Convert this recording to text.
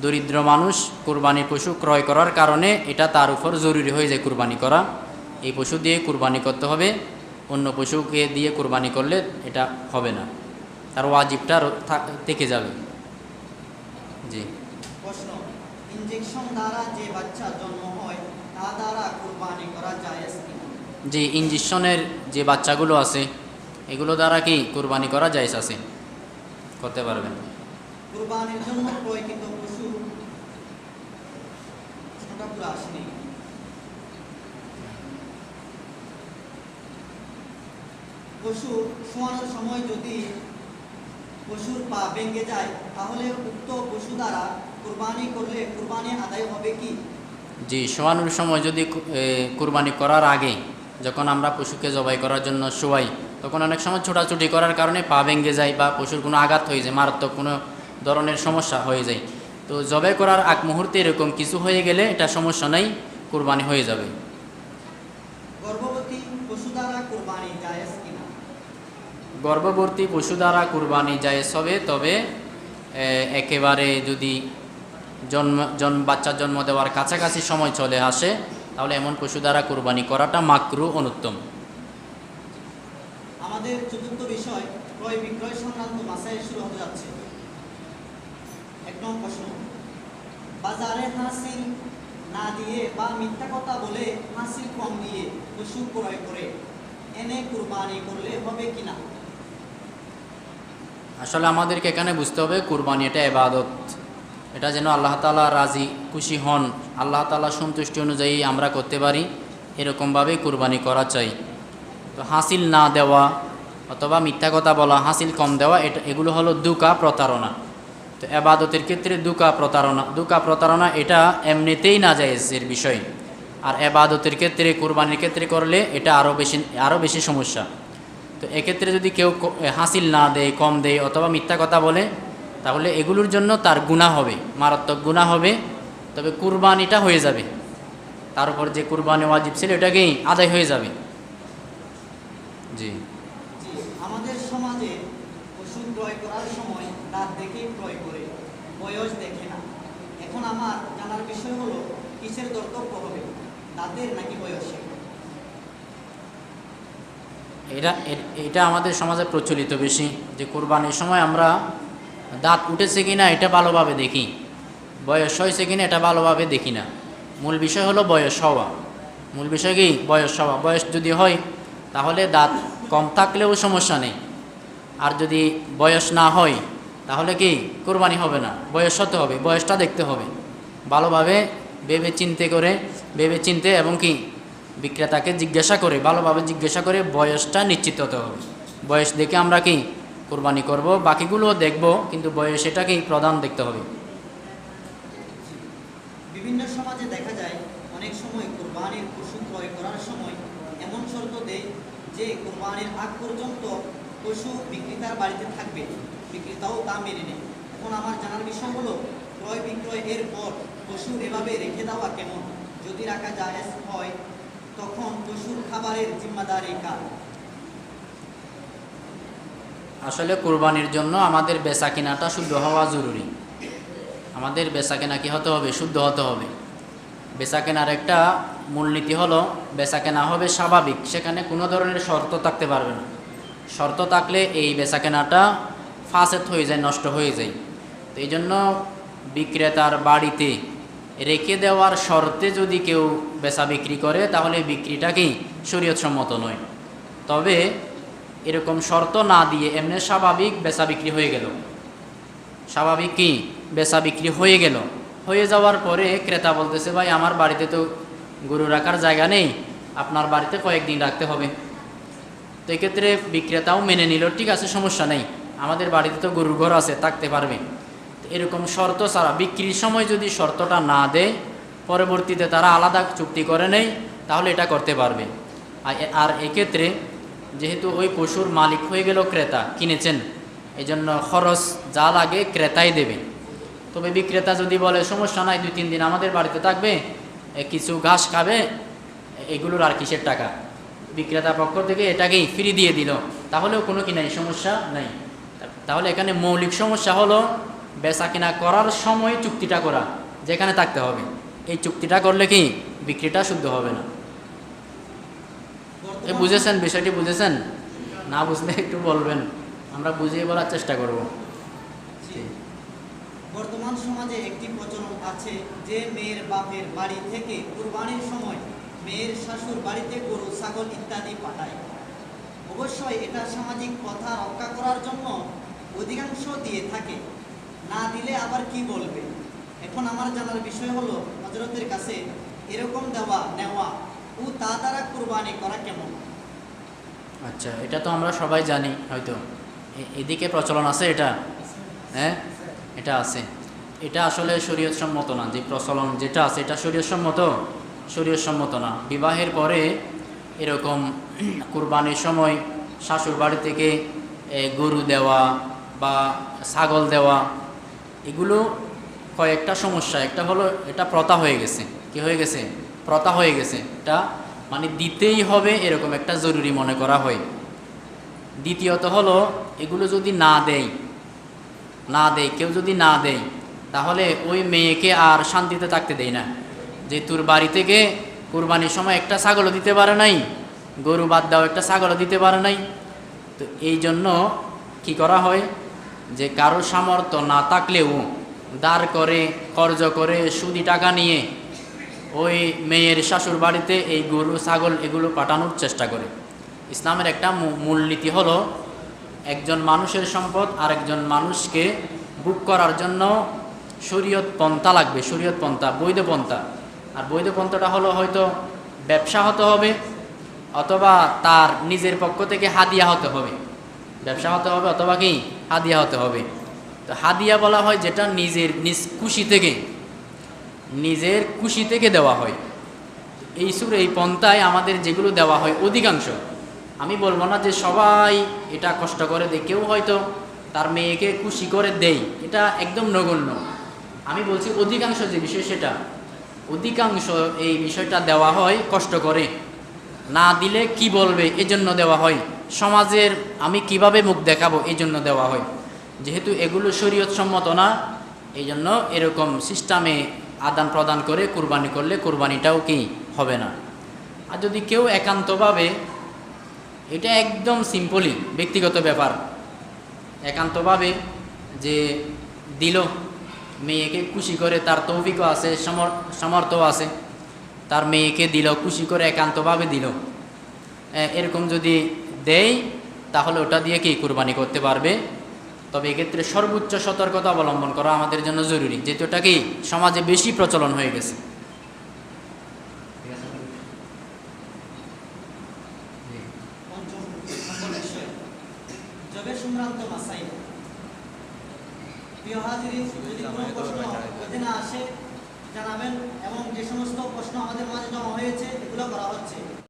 দরিদ্র মানুষ কুরবানি পশু ক্রয় করার কারণে এটা তার উপর জরুরি হয়ে যায় কুরবানি করা। এই পশু দিয়ে কুরবানি করতে হবে অন্য পশুকে দিয়ে কুরবানি করলে এটা হবে না। তার ওয়াজিবটা থেকে যাবে। জি। প্রশ্ন ইনজেকশন দ্বারা যে বাচ্চা জন্ম হয় তা দ্বারা কুরবানি করা যায় যে ইঞ্জেকশনের যে বাচ্চাগুলো আছে এগুলো দ্বারা কি কুরবানি করা যায় আছে? করতে পারবেন। কুরবানির জন্য পুরো আসেনি। পশু শোয়ানোর সময় যদি পশুর পা ভেঙে যায়, তাহলে উক্ত পশু দ্বারা কুরবানি করলে কুরবানি আদায় হবে কি? জি, শোয়ানোর সময় যদি কুরবানি করার আগে যখন আমরা পশুকে জবাই করার জন্য শোয়াই, তখন অনেক সময় ছোটাছুটি করার কারণে পা ভেঙে যায় বা পশুর কোনো আঘাত হয়ে যায়, মারাত্মক কোনো ধরনের সমস্যা হয়ে যায়। তো জবাই করার আগ মুহূর্তে এরকম কিছু হয়ে গেলে এটা সমস্যা নাই কুরবানি হয়ে যাবে। গর্ভবর্তী পশু দ্বারা কুরবানি যায় হবে তবে একেবারে যদি জন্ম জন্ম বাচ্চার জন্ম দেওয়ার কাছাকাছি সময় চলে আসে তাহলে এমন পশু দ্বারা কুরবানি করাটা মাকরু অনুত্তম। আমাদের চতুর্থ বিষয় ক্রয় বিক্রয় সংক্রান্ত মাসায় শুরু হতে যাচ্ছে। এক নম্বর প্রশ্ন। বাজারে হাসিল, না দিয়ে বা মিথ্যা কথা বলে হাসিল কম দিয়ে পশু ক্রয় করে, এনে কুরবানি করলে হবে কিনা? আসলে আমাদেরকে এখানে বুঝতে হবে কুরবানি এটা এবাদত। এটা যেন আল্লাহ তালা রাজি, খুশি হন। আল্লাহ তালা সন্তুষ্টি অনুযায়ী আমরা করতে পারি এরকমভাবেই কুরবানি করা চাই। তো হাসিল না দেওয়া অথবা মিথ্যা কথা বলা, হাসিল কম দেওয়া, এটা এগুলো হলো দুকা প্রতারণা। তো এবাদতের ক্ষেত্রে দুকা প্রতারণা দুকা প্রতারণা এটা এমনিতেই না এর বিষয়। আর এবাদতের ক্ষেত্রে, কুরবানির ক্ষেত্রে করলে এটা আরও বেশি আরও বেশি সমস্যা। তো এক্ষেত্রে যদি কেউ হাসিল না দেয়, কম দেয় অথবা মিথ্যা কথা বলে, তাহলে এগুলোর জন্য তার গুণা হবে, মারাত্মক গুণা হবে, তবে কুরবানিটা হয়ে যাবে। তার উপর যে কুরবানি ওয়াজিব ছিল, এটাকেই আদায় হয়ে যাবে। জি। আমাদের সমাজে পশু ক্রয় করার সময় দাঁত দেখে ক্রয় করে। বয়স দেখে না। এখন আমার জানার বিষয় হলো, কিসের দর্তব্য হবে? দাঁতের নাকি বয়সের? এটা এটা আমাদের সমাজে প্রচলিত বেশি, যে কোরবানির সময় আমরা দাঁত উঠেছে কিনা এটা ভালোভাবে দেখি, বয়স হয়েছে কিনা এটা ভালোভাবে দেখি না। মূল বিষয় হলো বয়স হওয়া। মূল বিষয় কি? বয়স হওয়া। বয়স যদি হয়, তাহলে দাঁত কম থাকলেও সমস্যা নেই। আর যদি বয়স না হয় তাহলে কি কোরবানি হবে না? বয়স হতে হবে, বয়সটা দেখতে হবে। ভালোভাবে ভেবে চিনতে করে ভেবে চিনতে এবং কি বিক্রেতাকে জিজ্ঞাসা করে, ভালোভাবে জিজ্ঞাসা করে বয়সটা নিশ্চিত হতে হবে। বয়স দেখে আমরা কি কোরবানি করব, বাকিগুলো দেখব, কিন্তু বয়স এটাকেই প্রধান দেখতে হবে। বিভিন্ন সমাজে দেখা যায়, অনেক সময় কোরবানির পশু ক্রয় করার সময় এমন শর্ত দেয় যে কোরবানির আগ পর্যন্ত পশু বিক্রেতার বাড়িতে থাকবে। বিক্রেতাও তা মেনে নেয়। এখন আমার জানার বিষয় হলো, ক্রয় বিক্রয় এর পর পশু এভাবে রেখে দেওয়া কেমন? যদি রাখা জায়েজ হয়, তখন পশুর খাবারের জিম্মাদারি কার? আসলে কোরবানির জন্য আমাদের বেচা কেনাটা শুদ্ধ হওয়া জরুরি। আমাদের বেচা কেনা কি হতে হবে? শুদ্ধ হতে হবে। বেচা কেনার একটা মূলনীতি হলো বেচা কেনা হবে স্বাভাবিক, সেখানে কোনো ধরনের শর্ত থাকতে পারবে না। শর্ত থাকলে এই বেচা কেনাটা ফাসেত হয়ে যায়, নষ্ট হয়ে যায়। তো এই জন্য বিক্রেতার বাড়িতে রেখে দেওয়ার শর্তে যদি কেউ বেচা বিক্রি করে, তাহলে বিক্রিটা কি শরীয়তসম্মত নয়। তবে এরকম শর্ত না দিয়ে এমনি স্বাভাবিক বেচা বিক্রি হয়ে গেল। স্বাভাবিক কি? বেচা বিক্রি হয়ে গেল। হয়ে যাওয়ার পরে ক্রেতা বলতেছে, ভাই, আমার বাড়িতে তো গরু রাখার জায়গা নেই। আপনার বাড়িতে কয়েকদিন রাখতে হবে। তো এক্ষেত্রে বিক্রেতাও মেনে নিল, ঠিক আছে, সমস্যা নেই। আমাদের বাড়িতে তো গরুর ঘর আছে, থাকতে পারবে। এরকম শর্ত ছাড়া বিক্রির সময় যদি শর্তটা না দেয়, পরবর্তীতে তারা আলাদা চুক্তি করে নেয় তাহলে এটা করতে পারবে। আর এক্ষেত্রে যেহেতু ওই পশুর মালিক হয়ে গেল ক্রেতা, কিনেছেন এই জন্য খরচ যা লাগে ক্রেতাই দেবে। তবে বিক্রেতা যদি বলে, সমস্যা নাই, দুই, তিন দিন আমাদের বাড়িতে থাকবে কিছু ঘাস খাবে এগুলোর আর কিসের টাকা? বিক্রেতা পক্ষ থেকে এটাকেই ফ্রি দিয়ে দিল। তাহলেও কোনো কি নাই, সমস্যা নাই। তাহলে এখানে মৌলিক সমস্যা হলো বেচা কিনা করার সময় চুক্তিটা করা, যেখানে থাকতে হবে। এই চুক্তিটা করলে কি বিক্রিটা শুদ্ধ হবে না। এ বুঝেছেন বিষয়টি, বুঝেছেন? না বুঝলে একটু বলবেন। আমরা বুঝিয়ে বলার চেষ্টা করব। বর্তমান সমাজে একটি প্রচলন আছে যে মেয়ের বাপের বাড়ি থেকে কুরবানির সময় মেয়ের শাশুর বাড়িতে গরু, ছাগল ইত্যাদি পাঠায়। অবশ্যই এটা সামাজিক কথা রক্ষা করার জন্য অধিকাংশ দিয়ে থাকে। না দিলে আবার কি বলবে? এখন আমার জানার বিষয় হলো, হজরতের কাছে এরকম দেওয়া, নেওয়া ও তা দ্বারা কোরবানি করা কেমন? আচ্ছা এটা তো আমরা সবাই জানি হয়তো। এদিকে প্রচলন আছে এটা? হ্যাঁ? এটা আছে। এটা আসলে শরীয়ত সম্মত না, যে প্রচলন যেটা আছে এটা শরীয়ত সম্মত না। বিবাহের পরে এরকম কুরবানির সময় শাশুর বাড়ি থেকে গরু দেওয়া বা ছাগল দেওয়া, এগুলো কয়েকটা সমস্যা। একটা হলো এটা প্রথা হয়ে গেছে। কি হয়ে গেছে? প্রথা হয়ে গেছে। এটা মানে দিতেই হবে এরকম একটা জরুরি মনে করা হয়। দ্বিতীয়ত হলো এগুলো যদি না দেয় না দেয়, কেউ যদি না দেয়, তাহলে ওই মেয়েকে আর শান্তিতে থাকতে দেয় না। যে তোর বাড়ি থেকে কুরবানির সময় একটা ছাগলও দিতে পারে নাই, গরু বাদ দাও একটা ছাগলও দিতে পারে নাই। তো এই জন্য কি করা হয় যে কারও সামর্থ্য না থাকলেও দাঁড় করে, কর্জ করে, সুদি টাকা নিয়ে ওই মেয়ের শাশুর বাড়িতে এই গরু, ছাগল এগুলো পাঠানোর চেষ্টা করে। ইসলামের একটা মূলনীতি হলো একজন মানুষের সম্পদ আরেকজন মানুষকে বুক করার জন্য শরীয়ত পন্থা লাগবে শরীয়ত পন্থা বৈধ পন্থা আর বৈধ পন্থাটা হলো হয়তো ব্যবসা হতে হবে অথবা তার নিজের পক্ষ থেকে হাদিয়া হতে হবে। ব্যবসা হতে হবে অথবা কি? হাদিয়া হতে হবে। তো হাদিয়া বলা হয় যেটা নিজের নিজ খুশি থেকে, নিজের খুশি থেকে দেওয়া হয়। এই সুর, এই পন্থায় আমাদের যেগুলো দেওয়া হয় অধিকাংশ। আমি বলব না যে সবাই এটা কষ্ট করে দেয়, কেউ হয়তো তার মেয়েকে খুশি করে দেয়। এটা একদম নগণ্য। আমি বলছি অধিকাংশ যে বিষয় সেটা। অধিকাংশ এই বিষয়টা দেওয়া হয় কষ্ট করে। না দিলে কি বলবে, এজন্য দেওয়া হয়। সমাজের আমি কীভাবে মুখ দেখাবো এই জন্য দেওয়া হয়। যেহেতু এগুলো শরীয়ত সম্মত না এই জন্য এরকম সিস্টেমে আদান প্রদান করে কুরবানি করলে কোরবানিটাও কি হবে না। আর যদি কেউ একান্তভাবে, এটা একদম সিম্পলি ব্যক্তিগত ব্যাপার। একান্তভাবে যে দিল মেয়েকে খুশি করে তার তৌফিকও আছে, সমর সামর্থ্য আছে। তার মেয়েকে দিল, খুশি করে একান্তভাবে দিল। এরকম যদি দেয়, তাহলে ওটা দিয়ে কি কুরবানি করতে পারবে? তবে এক্ষেত্রে সর্বোচ্চ সতর্কতা অবলম্বন করা আমাদের জন্য জরুরি, যেহেতু এটা কি সমাজে বেশি প্রচলন হয়ে গেছে। সংক্রান্ত মাসাইল। প্রিয় হাজিরিন যদি কোনো প্রশ্ন অধীনে আসে জানাবেন এবং যে সমস্ত প্রশ্ন আমাদের মাঝে জমা হয়েছে এগুলো করা হচ্ছে।